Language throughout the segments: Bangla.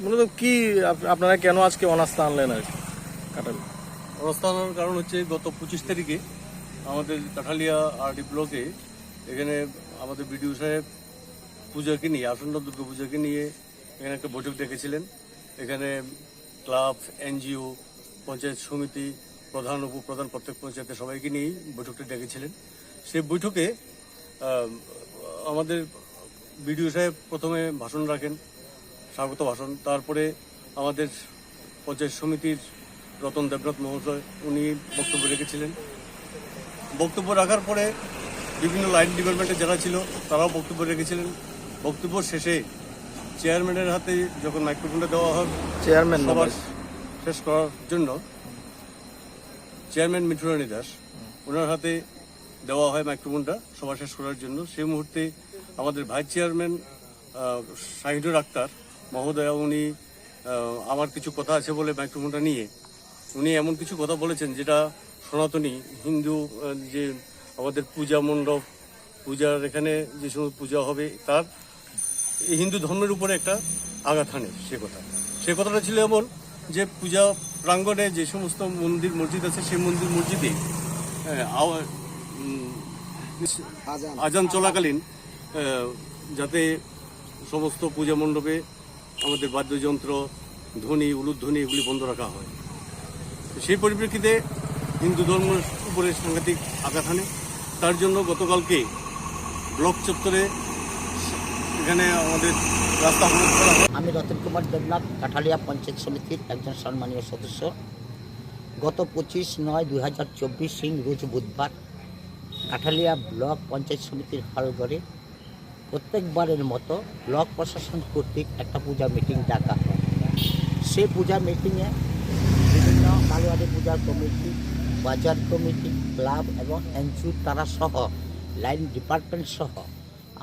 মূলত কি আপ- আপনারা কেন আজকে অনাস্থা আনলেন আর কি? কাটাল। অবস্থানের কারণ হচ্ছে গত পঁচিশ তারিখে আমাদের কাঠালিয়া আরডি ব্লকে এখানে আমাদের বিডিও সাহেব পূজাকে নিয়ে, আসন্ন দুর্গা পূজাকে নিয়ে এখানে একটা বৈঠক ডেকেছিলেন এখানে ক্লাব, এনজিও, পঞ্চায়েত সমিতি, প্রধান, উপপ্রধান, প্রত্যেক পঞ্চায়েতের সবাইকে নিয়েই বৈঠকটি ডেকেছিলেন। সেই বৈঠকে আমাদের বিডিও সাহেব প্রথমে ভাষণ রাখেন। স্বাগত ভাষণ। তারপরে আমাদের পঞ্চায়েত সমিতির রতন দেবনাথ মহোদয় উনি বক্তব্য রেখেছিলেন। বক্তব্য রাখার পরে বিভিন্ন লাইন ডিপার্টমেন্টে যারা ছিল তারাও বক্তব্য রেখেছিলেন। বক্তব্য শেষে চেয়ারম্যানের হাতে যখন মাইক্রোফোনটা দেওয়া হয় চেয়ারম্যান সবার শেষ করার জন্য চেয়ারম্যান মিঠুরানী দাস ওনার হাতে দেওয়া হয় মাইক্রোফোনটা সভা শেষ করার জন্য। সেই মুহূর্তে আমাদের ভাইস চেয়ারম্যান শাহিদুর আক্তার মহোদয়া উনি আমার কিছু কথা আছে বলে মাইক্রোফোনটা নিয়ে। উনি এমন কিছু কথা বলেছেন যেটা সনাতনী হিন্দু যে আমাদের পূজা মণ্ডপ পূজার এখানে যে সমস্ত পূজা হবে তার হিন্দু ধর্মের উপরে একটা আঘাত হানে সে কথা। সে কথাটা ছিল এমন যে পূজা প্রাঙ্গণে যে সমস্ত মন্দির মসজিদ আছে সেই মন্দির মসজিদে আজান। চলাকালীন যাতে সমস্ত পূজা মণ্ডপে আমাদের বাদ্যযন্ত্র, ধ্বনি, উলুধ্বনি এগুলি বন্ধ রাখা হয়। সেই পরিপ্রেক্ষিতে হিন্দু ধর্মের উপরে সাংঘাতিক আঘাত হানে। তার জন্য গতকালকে ব্লক চত্বরে এখানে আমাদের রাস্তা অবরোধ করা হয়। আমি রতন কুমার দেবনাথ, কাঠালিয়া পঞ্চায়েত সমিতির একজন সম্মানীয় সদস্য। গত পঁচিশ নয় দুই হাজার চব্বিশ সিং রোজ বুধবার কাঠালিয়া ব্লক পঞ্চায়েত সমিতির হলঘরে প্রত্যেকবারের মতো ব্লক প্রশাসন কর্তৃক একটা পূজা মিটিং ডাকা হয়। সেই পূজা মিটিংয়ে বিভিন্ন কালোয়ারি পূজার কমিটি, বাজার কমিটি, ক্লাব এবং এনজিও তারা সহ, লাইন ডিপার্টমেন্ট সহ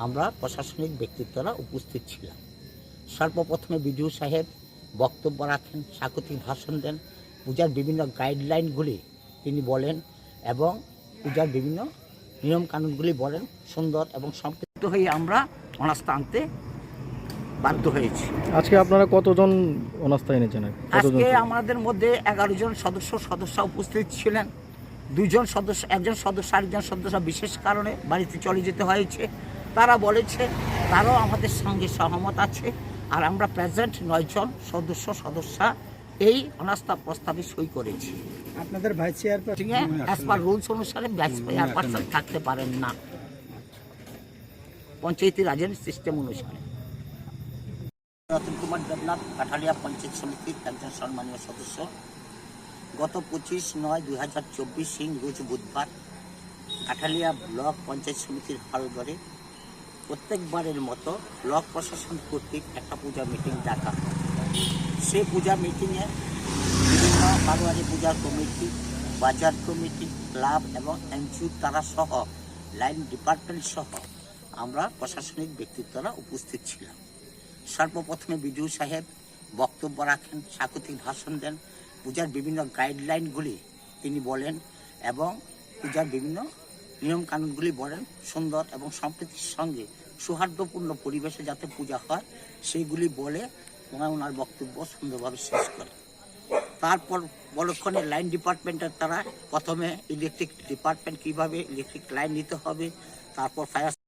আমরা প্রশাসনিক ব্যক্তিত্বরা উপস্থিত ছিলাম। সর্বপ্রথমে বিডিও সাহেব বক্তব্য রাখেন, স্বাগতিক ভাষণ দেন। পূজার বিভিন্ন গাইডলাইনগুলি তিনি বলেন এবং পূজার বিভিন্ন নিয়মকানুনগুলি বলেন, সুন্দর এবং সম্পৃক্ত হয়ে আমরা অনাস্থা আনতে বাধ্য হয়েছি। আজকে আপনারা কতজন অনাস্থা এনেছেন? আজকে আমাদের মধ্যে এগারো জন সদস্য সদস্য উপস্থিত ছিলেন। দুইজন সদস্য একজন সদস্য আরেকজন সদস্য বিশেষ কারণে বাড়িতে চলে যেতে হয়েছে। তারা বলেছে তারাও আমাদের সঙ্গে সহমত আছে। আর আমরা প্রেজেন্ট নয়জন সদস্য সদস্যা এই অনাস্থা প্রস্তাবে সই করেছি। আপনাদের vice chairperson as per rules অনুসারে থাকতে পারেন না। পঞ্চায়েতি রাজের সিস্টেম অনুসারে। রতন কুমার দেবনাথ, কাঠালিয়া পঞ্চায়েত সমিতির একজন সম্মানীয় সদস্য। গত পঁচিশ নয় দুই হাজার চব্বিশ সিং, রোজ বুধবার কাঠালিয়া ব্লক পঞ্চায়েত সমিতির হলঘরে প্রত্যেকবারের মতো ব্লক প্রশাসন কর্তৃক একটা পূজা মিটিং ডাকা সেই পূজা মিটিংয়ে বিভিন্ন বারোয়ারি পূজার কমিটি, বাজার কমিটি, ক্লাব এবং এনজিও তারা সহ লাইন ডিপার্টমেন্ট সহ আমরা প্রশাসনিক ব্যক্তিত্বরা উপস্থিত ছিলাম। সর্বপ্রথমে বিডিও সাহেব বক্তব্য রাখেন, স্বাগতিক ভাষণ দেন, পূজার বিভিন্ন গাইডলাইনগুলি তিনি বলেন এবং পূজার বিভিন্ন নিয়মকানুনগুলি বলেন, সুন্দর এবং সম্প্রীতির সঙ্গে সৌহার্দ্যপূর্ণ পরিবেশে যাতে পূজা হয়, সেইগুলি বলে ওনার বক্তব্য সুন্দরভাবে শেষ করে তারপর বলক্ষণে লাইন ডিপার্টমেন্টের তারা প্রথমে ইলেকট্রিক ডিপার্টমেন্ট কীভাবে ইলেকট্রিক লাইন নিতে হবে, তারপর ফায়ার